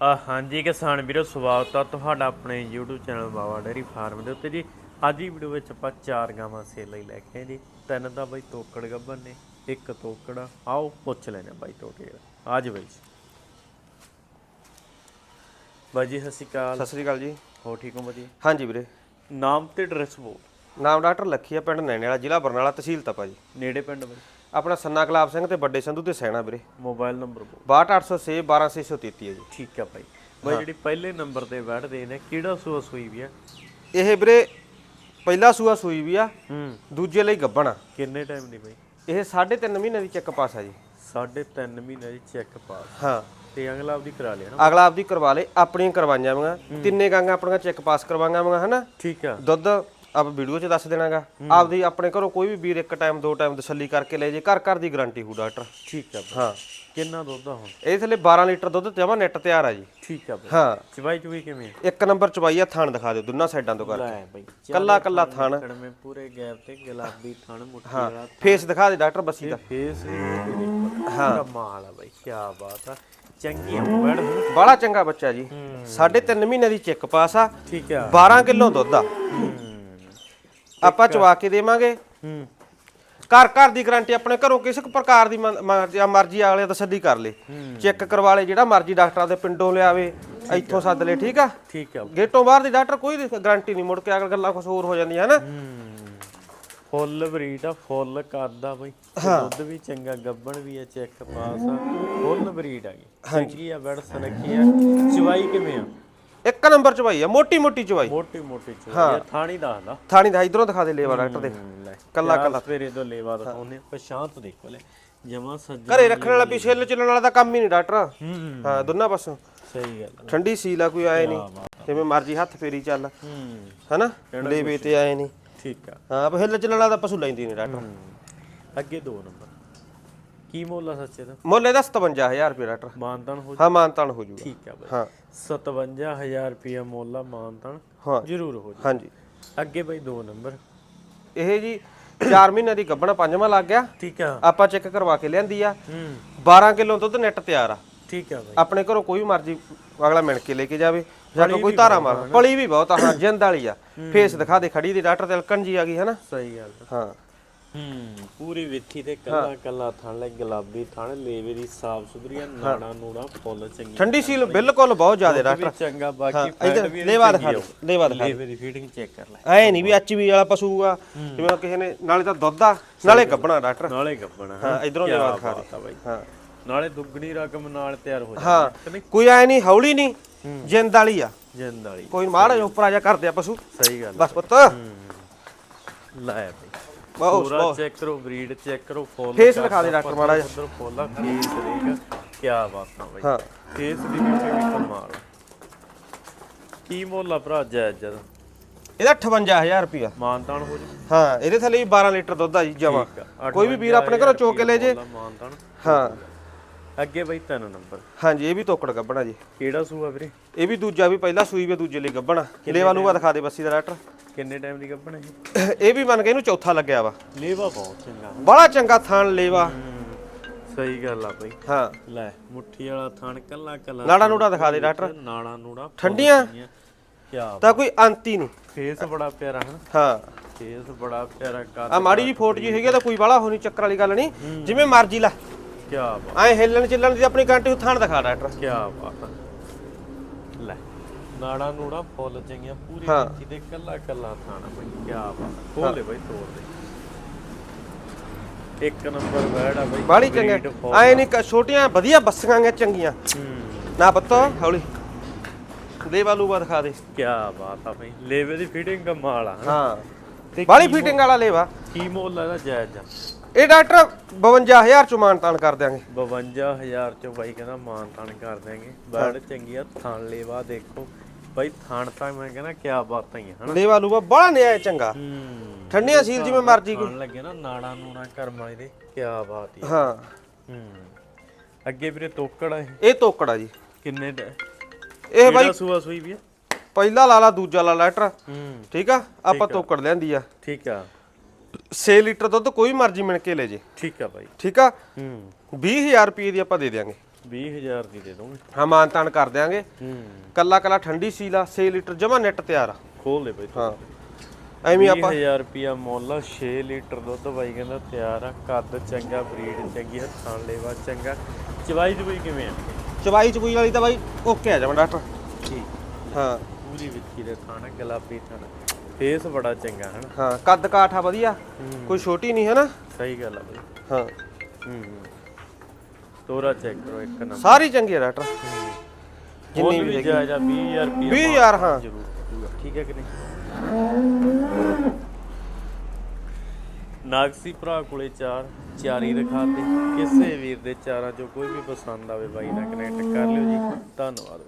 ਆ ਹਾਂਜੀ ਕਿਸਾਨ ਵੀਰੋ ਸਵਾਗਤ ਆ ਤੁਹਾਡਾ ਆਪਣੇ YouTube channel Bawa dairy farm ਦੇ ਉੱਤੇ ਜੀ। ਅੱਜ ਦੀ ਵੀਡੀਓ ਵਿੱਚ ਆਪਾਂ ਚਾਰ ਗਾਵਾਂ ਸੇਲ ਲਈ ਲੈ ਕੇ ਆਏ ਜੀ। ਤਿੰਨ ਤਾਂ ਬਾਈ ਤੋਕੜ ਗੱਬਨ ਨੇ ਇੱਕ ਤੋਕੜ। ਆ। ਆਓ ਪੁੱਛ ਲੈਣੇ ਬਾਈ ਤੋਂ ਕੇ ਆਜ ਬਾਈ ਜੀ। ਬਾਈ ਜੀ ਸਤਿ ਸ਼੍ਰੀ ਅਕਾਲ। ਸਤਿ ਸ੍ਰੀ ਅਕਾਲ ਜੀ। ਹੋ ਠੀਕ ਹੋ ਵਧੀਆ ਹਾਂਜੀ ਵੀਰੇ। ਨਾਮ ਤੇ ਐਡਰੈਸ ਬੋਲ। ਨਾਮ ਡਾਕਟਰ ਲੱਖੀਆ ਪਿੰਡ ਨੈਣੇ ਵਾਲਾ ਜ਼ਿਲ੍ਹਾ ਬਰਨਾਲਾ ਤਹਿਸੀਲ ਤਪਾ ਜੀ। ਨੇੜੇ ਪਿੰਡ ਬਾਈ। ਆਪਣਾ ਸੰਨਾ ਗੁਲਾਬ ਸਿੰਘ ਤੇ ਵੱਡੇ ਸੰਧੂ ਤੇ ਸੈਣਾ ਵੀਰੇ। ਮੋਬਾਈਲ ਨੰਬਰ ਬੋਲ। 62806 12633 ਹੈ ਜੀ। ਠੀਕ ਆ ਬਾਈ ਬਾਈ ਜਿਹੜੀ ਪਹਿਲੇ ਨੰਬਰ ਤੇ ਬੈਠਦੇ ਨੇ ਕਿਹੜਾ ਸੂਆ ਸੂਈ ਵੀ ਆ? ਇਹ ਵੀਰੇ ਪਹਿਲਾ ਸੂਆ ਸੂਈ ਵੀ ਆ ਹੂੰ। ਦੂਜੇ ਲਈ ਗੱਬਣ। ਆ ਕਿੰਨੇ ਟਾਈਮ ਦੀ ਬਾਈ? ਇਹ 3.5 ਮਹੀਨੇ ਦੀ ਚੈੱਕ ਪਾਸ ਆ ਜੀ। ਸਾਢੇ ਤਿੰਨ ਮਹੀਨੇ ਦੀ ਚੈੱਕ ਪਾਸ। ਹਾਂ। ਤੇ ਅਗਲਾ ਆਪਦੀ ਕਰਾ ਲਿਆ ਨਾ। ਅਗਲਾ ਆਪਦੀ ਕਰਵਾ ਲੇ ਆਪਣੀਆਂ ਕਰਵਾਈਆਂ ਵਾਂਗਾ ਤਿੰਨੇ ਗਾਂਗਾ ਆਪਣੀਆਂ ਚੈੱਕ ਪਾਸ ਕਰਵਾਈਆਂ ਵਾਂਗਾ ਹਨਾ? ਠੀਕ ਆ। ਦੁੱਧ ਆਪ ਵੀਡੀਓ 'ਚ ਦੱਸ ਦੇਣਾਗਾ। ਆਪਦੀ ਆਪਣੇ ਘਰੋਂ ਕੋਈ ਵੀ ਵੀਰ ਇੱਕ ਟਾਈਮ ਦੋ ਟਾਈਮ ਤਸੱਲੀ ਕਰਕੇ ਲੈ ਜੇ ਘਰ ਘਰ ਦੀ ਗਾਰੰਟੀ ਹੋ ਡਾਕਟਰ ਠੀਕ ਆ ਬਾਈ। ਹਾਂ। ਕਿੰਨਾ ਦੁੱਧ ਆ ਹੁਣ? ਇਹ ਥੱਲੇ 12 ਲੀਟਰ ਦੁੱਧ ਜਮਾ ਨੈਟ ਤਿਆਰ ਆ ਜੀ। ਠੀਕ ਆ ਬਾਈ। ਹਾਂ। ਚਵਾਈ ਚੁਈ ਕਿਵੇਂ ਇੱਕ ਨੰਬਰ ਚਵਾਈਆ ਥਾਣ ਦਿਖਾ ਦਿਓ ਦੋਨਾਂ ਸਾਈਡਾਂ ਤੋਂ ਕਰ ਲੈ ਬਾਈ ਕੱਲਾ ਕੱਲਾ ਥਣ ਕੜਮੇ ਪੂਰੇ ਗੈਪ ਤੇ ਗੁਲਾਬੀ ਥਣ ਮੁੱਠੀ ਵਾਲਾ ਫੇਸ ਦਿਖਾ ਦੇ ਡਾਕਟਰ ਬੱਸੀ ਦਾ। ਫੇਸ ਹਾਂ। ਕਮਾਲ ਆ ਬਾਈ ਕੀ ਬਾਤ ਆ। ਚੰਗੀ ਆ ਬੜ ਚੰਗਾ ਬੱਚਾ ਜੀ। ਸਾਢੇ ਤਿੰਨ ਮਹੀਨੇ ਦੀ ਚੈੱਕ ਪਾਸ ਆ। ਠੀਕ ਆ। 12 ਕਿਲੋ ਦੁੱਧ ਆ। ਹੂੰ। ਆਪਾਂ ਚਵਾ ਕੇ ਦੇਵਾਂਗੇ। ਹੂੰ। ਘਰ ਘਰ ਦੀ ਗਾਰੰਟੀ ਆਪਣੇ ਘਰੋਂ ਕਿਸੇ ਕੁ ਪ੍ਰਕਾਰ ਦੀ ਮ- ਮ- ਜਾਂ ਮਰਜ਼ੀ ਵਾਲੇ ਤਸੱਲੀ ਕਰ ਲੇ। ਚੈੱਕ ਕਰਵਾ ਲੇ ਜਿਹੜਾ ਮਰਜ਼ੀ ਡਾਕਟਰਾਂ ਦੇ ਪਿੰਡੋਂ ਲਿਆਵੇ ਇੱਥੋਂ ਸੱਦ ਲੈ ਠੀਕ ਆ? ਠੀਕ ਆ ਗੇਟੋਂ ਬਾਹਰ ਦੀ ਡਾਕਟਰ ਕੋਈ ਗਾਰੰਟੀ ਨਹੀਂ ਮੁੜ ਕੇ ਅਗਰ ਗੱਲਾਂ ਕੁਝ ਹੋਰ ਹੋ ਜਾਂਦੀਆਂ ਹਨਾ? ਫੁੱਲ ਬਰੀਡ ਆ ਫੁੱਲ ਕਰਦਾ ਬਈ। ਦੁੱਧ ਵੀ ਚੰਗਾ ਗੱਬਣ ਵੀ ਆ ਚੈੱਕ ਪਾਸ ਆ। ਫੁੱਲ ਬਰੀਡ ਆ ਗਈ ਚੰਗੀ ਆ ਬੜ ਸਨਖੀ ਆ। ਚਵਾਈ ਕਿਵੇਂ ਆ? ਇੱਕ ਨੰਬਰ ਚਵਾਈ ਆ ਮੋਟੀ ਮੋਟੀ ਚਵਾਈ। ਮੋਟੀ ਮੋਟੀ ਆ ਥਾਣੀ ਦੱਸਦਾ ਥਾਣੀ ਦਾ ਇਧਰੋਂ ਦਿਖਾ ਦੇ ਲੇਵਾ ਡਾਕਟਰ ਦੇ। ਕੱਲਾ ਕੱਲਾ। ਸਵੇਰੇ ਤੋਂ ਲੇਵਾ ਦਿਖਾਉਂਦੇ ਪਛਾਤ ਦੇਖੋ ਲੈ ਜਮਾ ਸੱਜਾ ਘਰੇ ਰੱਖਣ ਵਾਲਾ ਵੀ ਛਿੱਲ ਚੱਲਣ ਵਾਲਾ ਤਾਂ ਕੰਮ ਹੀ ਨਹੀਂ ਡਾਕਟਰ। ਹੂੰ ਹਾਂ ਦੋਨਾਂ ਪਾਸੋਂ। ਸਹੀ ਗੱਲ। ਠੰਡੀ ਸੀਲ ਆ ਕੋਈ ਆਏ ਨਹੀਂ। ਜਿਵੇਂ ਮਰਜ਼ੀ ਹੱਥ ਫੇਰੀ ਚੱਲ। ਹੂੰ। ਹਨਾ? ਲੇਵੇ ਤੇ ਆਏ ਨਹੀਂ। ਠੀਕ ਆ। ਹਾਂ ਹਿੱਲ ਚੱਲਣ ਵਾਲਾ ਤਾਂ ਪਸ਼ੂ ਲੈਂਦੀ ਨਹੀਂ ਡਾਕਟਰ। ਅੱਗੇ ਦੋ ਨੰਬਰ। ਕੀ ਮੁੱਲ ਆ ਸੱਚੇ ਦਾ? ਮੁੱਲ ਇਹਦਾ 57000 ਰੁਪਏ ਡਾਕਟਰ। ਮਾਨਤਨ ਹੋ ਹਾਂ ਮਾਨਤਾਨ ਹੋ ਜੂਗਾ। ਠੀਕ ਆ ਬਈ। ਹਾਂ। 57000 ਰੁਪਿਆ ਮੁੱਲ ਆ ਮਾਨਤਨ ਹਾਂ। ਜ਼ਰੂਰ ਹੋ ਜੀ। ਹਾਂਜੀ। ਅੱਗੇ ਬਈ ਦੋ ਨੰਬਰ। ਇਹ ਜੀ 4 ਮਹੀਨੇ ਦੀ ਗੱਭਣਾ ਪੰਜਵਾਂ ਲੱਗ ਗਿਆ। ਠੀਕ ਆ। ਆਪਾਂ ਚੈੱਕ ਕਰਵਾ ਕੇ ਲਿਆਂਦੀ ਆ। ਹੂੰ। 12 ਕਿਲੋ ਦੁੱਧ ਨੈਟ ਤਿਆਰ ਆ। ਠੀਕ ਆ ਬਈ। ਆਪਣੇ ਘਰੋਂ ਕੋਈ ਮਰਜ਼ੀ ਅਗਲਾ ਮਿਣ ਕੇ ਲੈ ਕੇ ਜਾਵੇ। ਜਾਂ ਕੋਈ ਧਾਰਾ ਮਾਰ ਪਲੀ ਵੀ ਬਹੁਤ ਆ ਹਾਂ ਜਿੰਦ ਵਾਲੀ ਆ। ਫੇਸ ਦਿਖਾ ਦੇ ਖੜੀ ਦੀ ਡਾਕਟਰ ਤਿਲਕਣ ਜੀ ਆ ਗਈ ਹਨਾ? ਸਹੀ ਗੱਲ। ਹਾਂ। ਹੂੰ ਪੂਰੀ ਵਿੱਥੀ ਤੇ ਕੱਲਾ ਕੱਲਾ ਥਣ ਲੈ ਗੁਲਾਬੀ ਥਣ ਲੇਵੇ ਦੀ ਸਾਫ਼ ਸੁਥਰੀਆਂ ਨਾੜਾ ਨੂੜਾ ਫੁੱਲ ਚੰਗੀ ਠੰਡੀ ਸੀਲ ਬਿਲਕੁਲ ਬਹੁਤ ਜ਼ਿਆਦਾ ਡਾਕਟਰ ਚੰਗਾ ਬਾਕੀ ਫੈਟ ਵੀ ਲੇਵਾ ਦਿਖਾ ਲੇਵਾ ਦਿਖਾ ਲੇਵੇ ਦੀ ਫੀਡਿੰਗ ਚੈੱਕ ਕਰ ਲੈ। ਐ ਨਹੀਂ ਵੀ ਐਚਵੀ ਵਾਲਾ ਪਸ਼ੂ ਆ ਜਿਵੇਂ ਕਿਸੇ ਨੇ ਨਾਲੇ ਤਾਂ ਦੁੱਧ ਆ ਨਾਲੇ ਗੱਬਣਾ ਡਾਕਟਰ। ਨਾਲੇ ਗੱਪਣਾ ਹਾਂ ਇਧਰੋਂ ਲੇਵਾ ਦਿਖਾ ਦੇ। ਹਾਂ। ਨਾਲੇ ਦੁੱਗਣੀ ਰਕਮ ਨਾਲ ਤਿਆਰ ਹੋ ਜਾਂਦੀ ਕੋਈ ਐ ਨਹੀਂ ਹੌਲੀ ਨਹੀਂ ਜਿੰਦ ਵਾਲੀ ਆ। ਜਿੰਦ ਵਾਲੀ। ਕੋਈ ਮਾੜਾ ਉੱਪਰ ਆ ਜਾ ਕਰਦੇ ਆ ਪਸ਼ੂ। ਸਹੀ ਗੱਲ ਬਸ ਪੁੱਤ। ਲੈ ਬਈ। ਬਹੁਤ ਪੂਰਾ ਚੈੱਕ ਕਰੋ ਬਰੀਡ ਚੈੱਕ ਕਰੋ ਫੁੱਲ ਫੇਸ ਦਿਖਾ ਦੇ ਡਾਕਟਰ ਮਾੜਾ ਜਿਹਾ ਉਧਰ ਫੁੱਲ ਆ ਫੇਸ ਦੇਖ ਕੀ ਬਾਤਾਂ ਬਈ। ਹਾਂ। ਫੇਸ ਦੀ ਵੀ ਚੰਗੀ ਕਮਾਲ ਆ। ਕੀ ਮੁੱਲ ਆ ਭਰਾ ਜਾਇਜ਼ ਜਦ ਇਹਦਾ 58000 ਰੁਪਿਆ ਮਾਨਤਾਨ ਹੋ ਜੀ ਹਾਂ ਇਹਦੇ ਥੱਲੇ ਵੀ 12 ਲੀਟਰ ਦੁੱਧ ਆ ਜੀ ਜਮਾ। ਕੋਈ ਵੀ ਵੀਰ ਆਪਣੇ ਘਰੋਂ ਚੋ ਕੇ ਲੈ ਜੇ। ਮਾਨਤਾਨ। ਹਾਂ। ਅੱਗੇ ਬਈ ਤਿੰਨ ਨੰਬਰ। ਹਾਂਜੀ ਇਹ ਵੀ ਤੋਕੜ ਗੱਬਣਾ ਜੀ। ਕਿਹੜਾ ਸੂਆ ਵੀਰੇ? ਇਹ ਵੀ ਦੂਜਾ ਵੀ ਪਹਿਲਾ ਸੂਈ ਵੀ ਦੂਜੇ ਲਈ ਗੱਬਣਾ ਲੇਵਾ ਲੂਗਾ ਦਿਖਾ ਦੇ ਬੱਸੀ ਦਾ ਡਾਕਟਰ। ਕਿੰਨੇ ਟਾਈਮ ਦੀ ਗੱਭਣ ਹੈ ਇਹ ਵੀ ਮੰਨ ਕੇ ਇਹਨੂੰ ਚੌਥਾ ਲੱਗਿਆ ਵਾ। ਲੇਵਾ ਬਹੁਤ ਚੰਗਾ। ਬੜਾ ਚੰਗਾ ਥਾਣ ਲੇਵਾ। ਸਹੀ ਗੱਲ ਆ ਬਈ। ਹਾਂ। ਲੈ ਮੁੱਠੀ ਵਾਲਾ ਥਣ ਕੱਲਾ ਕੱਲਾ ਨਾੜਾ ਨੂੜਾ ਦਿਖਾ ਦੇ ਡਾਕਟਰ। ਨਾੜਾ ਨੂੜਾ ਠੰਡੀਆਂ। ਕੀ ਤਾਂ ਕੋਈ ਅੰਤ ਨਹੀਂ। ਫੇਸ ਬੜਾ ਪਿਆਰਾ ਹੈ ਹਾਂ। ਫੇਸ ਬੜਾ ਪਿਆਰਾ ਕਰ ਆ ਮਾੜੀ ਜੀ ਫੋਟ ਜੀ ਹੈਗੀ ਆ ਤਾਂ ਕੋਈ ਬਾਲਾ ਹੋਣੀ ਚੱਕਰ ਵਾਲੀ ਗੱਲ ਨਹੀਂ। ਜਿਵੇਂ ਮਰਜ਼ੀ ਲਾ। ਕੀ ਬਾਤ। ਐ ਹਿੱਲਣ ਚੱਲਣ ਦੀ ਆਪਣੀ ਗਾਰੰਟੀ ਥਾਣ ਦਿਖਾ ਡਾਕਟਰ। ਕੀ ਬਾਤ। ਆ। ਨਾੜਾ ਨੂੜਾ ਫੁੱਲ ਚੰਗੀਆਂ ਪੂਰੀ ਹਾਂ। ਦੇ ਕੱਲਾ ਕੱਲਾ ਥਾਣਾ ਬਈ ਕੀ ਬਾਤ ਖੋਲੇ ਬਈ ਤੋੜ ਦੇ। ਇੱਕ ਨੰਬਰ ਬੈੜ ਆ ਬਈ breed ਚੰਗਾ ਐ ਨਹੀਂ ਕ- ਛੋਟੀਆਂ ਵਧੀਆ ਬੱਸੀਆਂ ਗੀਆਂ ਚੰਗੀਆਂ। ਹੂੰ। ਨਾ ਪੁੱਤ ਹੌਲੀ। ਲੇਵਾ ਲੂਵਾ ਦਿਖਾ ਦੇ। ਕੀ ਬਾਤ ਆ ਬਈ ਲੇਵੇ ਦੀ ਫਿਟਿੰਗ ਕਮਾਲ ਆ ਹਨਾ? ਹਾਂ। ਤੇ ਫਿਟਿੰਗ ਵਾਲਾ ਲੇਵਾ। ਕੀ ਮੁੱਲ ਆ ਇਹਦਾ ਜਾਇਜ਼ ਆ। ਇਹ ਡਾਕਟਰ 52000 ਚ ਮਾਨਤਾਨ ਕਰ ਦਿਆਂਗੇ। 52000 ਚ ਬਾਈ ਕਹਿੰਦਾ ਮਾਨ ਤਾਨ ਕਰ ਦਿਆਂਗੇ। ਬੜ ਚੰਗੀ ਆ ਥਣ ਲੇਵਾ ਦੇਖੋ। ਬਾਈ ਥਣ ਤਾਂ ਮੈਂ ਕਹਿੰਦਾ ਕੀ ਬਾਤਾਂ ਹੀ ਆ ਹਨਾ? ਲੇਵਾ ਲੂਵਾ ਬੜਾ ਨਿਆ ਚੰਗਾ। ਹੂੰ। ਠੰਡੀਆਂ ਸੀਲ ਜਿਵੇਂ ਮਰਜ਼ੀ ਕੋਈ। ਲੱਗੇ ਨਾ ਨਾੜਾ ਨੂੜਾ ਕਰਮ ਵਾਲੇ ਦੇ ਕੀ ਬਾਤ ਹੀ। ਹਾਂ। ਹੂੰ। ਅੱਗੇ ਵੀਰੇ ਤੋਕੜ ਆ ਇਹ। ਇਹ ਤੋਕੜਾ ਜੀ। ਕਿੰਨੇ ਦਾ? ਇਹ ਬਾਈ ਸੂਆ ਸੂਈ ਵੀ ਆ? ਪਹਿਲਾ ਲਾਲਾ ਦੂਜਾ ਲਾ ਲੈਟਰ ਹੂੰ। ਠੀਕ ਆ? ਆਪਾਂ ਤੋਕੜ ਲੈਂਦੀ ਆ। ਠੀਕ ਆ। 6 ਲੀਟਰ ਦੁੱਧ ਕੋਈ ਮਰਜ਼ੀ ਮਿਣ ਕੇ ਲੈ ਜੇ। ਠੀਕ ਆ ਬਾਈ। ਠੀਕ ਆ? ਹੂੰ। 20000 ਰੁਪਏ ਦੀ ਆਪਾਂ ਦੇ ਦਿਆਂਗੇ। 20000 ਦੀ ਦੇ ਦੋਗੇ ਹਾਂ ਮਾਨਤਾਨ ਕਰ ਦਿਆਂਗੇ। ਹੂੰ। ਕੱਲਾ ਕੱਲਾ ਠੰਡੀ ਸੀਲ ਆ 6 ਲੀਟਰ ਜਮਾ ਨੈਟ ਤਿਆਰ ਆ। ਖੋਲ ਦੇ ਬਈ ਹਾਂ। ਐਵੇਂ ਆਪਾਂ 20000 ਰੁਪਿਆ ਮੁੱਲ ਆ, 6 ਲੀਟਰ ਦੁੱਧ ਬਾਈ ਕਹਿੰਦਾ ਤਿਆਰ ਆ। ਕੱਦ ਚੰਗਾ ਬਰੀਡ ਚੰਗੀ ਹੱਥਾਂ ਲੇਵਾ ਚੰਗਾ। ਚਵਾਈ ਬਈ ਕਿਵੇਂ ਆ? ਚਵਾਈ ਚਬੂਈ ਵਾਲੀ ਤਾਂ ਬਾਈ ਓਕੇ ਆ ਜਾਵਾਂ ਡਾਕਟਰ। ਠੀਕ। ਹਾਂ। ਪੂਰੀ ਵਿੱਚੀ ਦੇ ਥਾਣਾ ਗੁਲਾਬੀ ਥਾਣਾ। ਫੇਸ ਬੜਾ ਚੰਗਾ ਹਨ? ਹਾਂ ਕੱਦ ਕਾਠ ਵਧੀਆ। ਕੋਈ ਛੋਟੀ ਨਹੀਂ ਹੈ ਨਾ ਸਹੀ ਗੱਲ ਆ ਬਈ। ਹਾਂ ਹੂੰ। ਤੋਰਾ ਚੈੱਕ ਕਰੋ ਇੱਕ ਨੰਬਰ। ਸਾਰੀ ਚੰਗੀ ਆ ਡਾਕਟਰ। ਜਿੰਨੀ ਵੀ। ਜਾਇਜ਼ ਆ 20000 ਰੁਪਿਆ 20000 ਹਾਂ। ਠੀਕ ਹੈ ਕਿ ਨਹੀਂ? ਨਾਗਸੀ ਭਰਾ ਕੋਲੇ ਚਾਰ ਚਾਰੀ ਦਿਖਾਤੇ। ਕਿਸੇ ਵੀਰ ਦੇ ਚਾਰਾਂ ਚੋਂ ਕੋਈ ਵੀ ਪਸੰਦ ਆਵੇ ਬਾਈ ਨਾਲ ਕਨੈਕਟ ਕਰ ਲਿਓ ਜੀ। ਧੰਨਵਾਦ